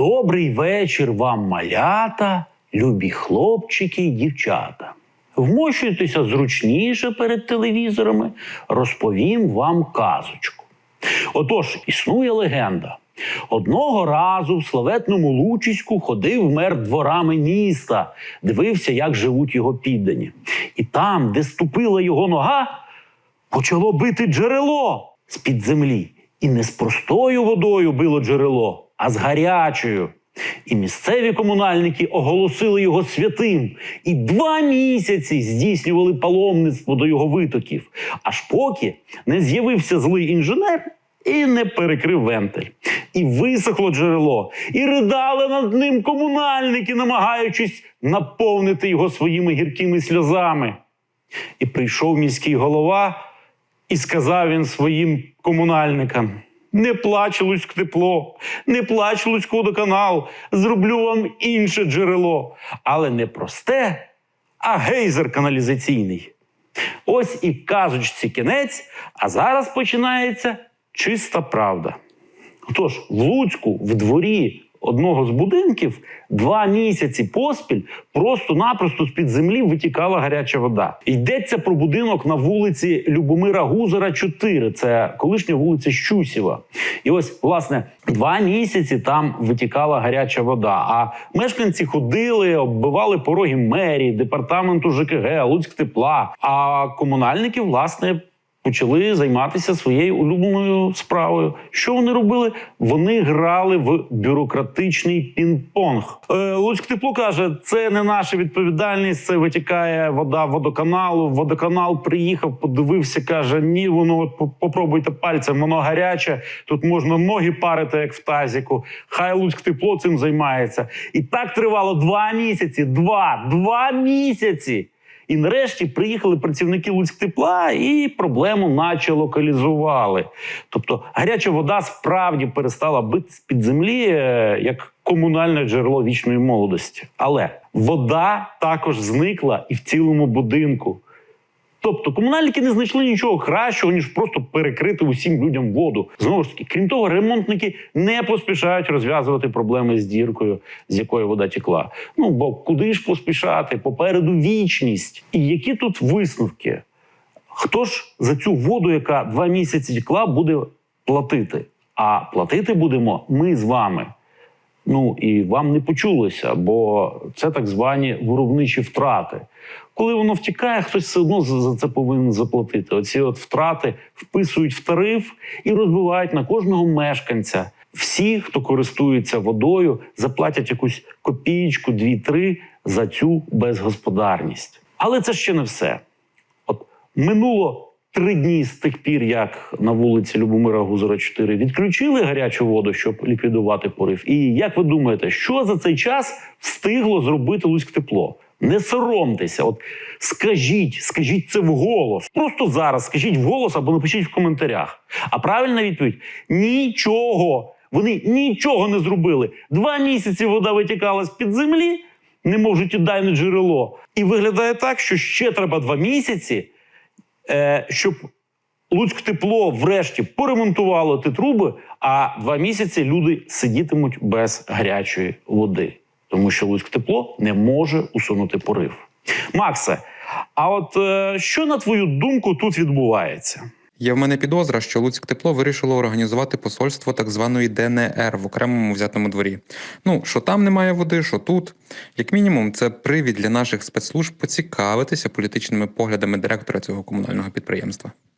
Добрий вечір вам, малята, любі хлопчики й дівчата. Вмощуйтеся зручніше перед телевізорами, розповім вам казочку. Отож, існує легенда. Одного разу в славетному Лучиську ходив мер дворами міста, дивився, як живуть його піддані. І там, де ступила його нога, почало бити джерело з-під землі. І не з простою водою било джерело, а з гарячою. І місцеві комунальники оголосили його святим і два місяці здійснювали паломництво до його витоків, аж поки не з'явився злий інженер і не перекрив вентиль. І висохло джерело, і ридали над ним комунальники, намагаючись наповнити його своїми гіркими сльозами. І прийшов міський голова, і сказав він своїм комунальникам: не плач, Луцьк тепло, не плач, Луцьк водоканал, зроблю вам інше джерело, але не просте, а гейзер каналізаційний. Ось і казочці кінець, а зараз починається чиста правда. Отож, в Луцьку, в дворі одного з будинків, два місяці поспіль просто-напросто з-під землі витікала гаряча вода. Йдеться про будинок на вулиці Любомира Гузера, 4. Це колишня вулиця Щусєва. І ось, власне, два місяці там витікала гаряча вода. А мешканці ходили, оббивали пороги мерії, департаменту ЖКГ, Луцьк тепла. А комунальники, власне, почали займатися своєю улюбленою справою. Що вони робили? Вони грали в бюрократичний пінг-понг. Е, Луцьк тепло каже, це не наша відповідальність. Це витікає вода водоканалу. Водоканал приїхав, подивився, каже: ні, воно попробуйте пальцем, воно гаряче. Тут можна ноги парити, як в тазіку. Хай Луцьк тепло цим займається. І так тривало два місяці. Два, два місяці. І нарешті приїхали працівники Луцьктепла і проблему наче локалізували. Тобто гаряча вода справді перестала бити з під землі е, як комунальне джерело вічної молодості. Але вода також зникла і в цілому будинку. Тобто комунальники не знайшли нічого кращого, ніж просто перекрити усім людям воду. Знову ж таки, крім того, ремонтники не поспішають розв'язувати проблеми з діркою, з якої вода тікла. Ну бо куди ж поспішати? Попереду вічність. І які тут висновки? Хто ж за цю воду, яка два місяці тікла, буде платити? А платити будемо ми з вами. Ну і вам не почулося, бо це так звані виробничі втрати. Коли воно втікає, хтось все одно за це повинен заплатити. Оці от втрати вписують в тариф і розбивають на кожного мешканця. Всі, хто користується водою, заплатять якусь копієчку, дві-три за цю безгосподарність. Але це ще не все. От минуло три дні з тих пір, як на вулиці Любомира Гузера 4 відключили гарячу воду, щоб ліквідувати порив. І як ви думаєте, що за цей час встигло зробити Луцьк тепло? Не соромтеся, от скажіть, скажіть це вголос. Просто зараз скажіть вголос або напишіть в коментарях. А правильна відповідь нічого. Вони нічого не зробили. Два місяці вода витікала з під землі, немов життєдайне джерело. І виглядає так, що ще треба два місяці, щоб Луцьк тепло врешті поремонтувало ті труби, а два місяці люди сидітимуть без гарячої води, тому що Луцьк тепло не може усунути порив. Максе, а от е, що на твою думку тут відбувається? Є в мене підозра, що Луцьк тепло вирішило організувати посольство так званої ДНР в окремому взятому дворі. Ну, що там немає води, що тут. Як мінімум, це привід для наших спецслужб поцікавитися політичними поглядами директора цього комунального підприємства.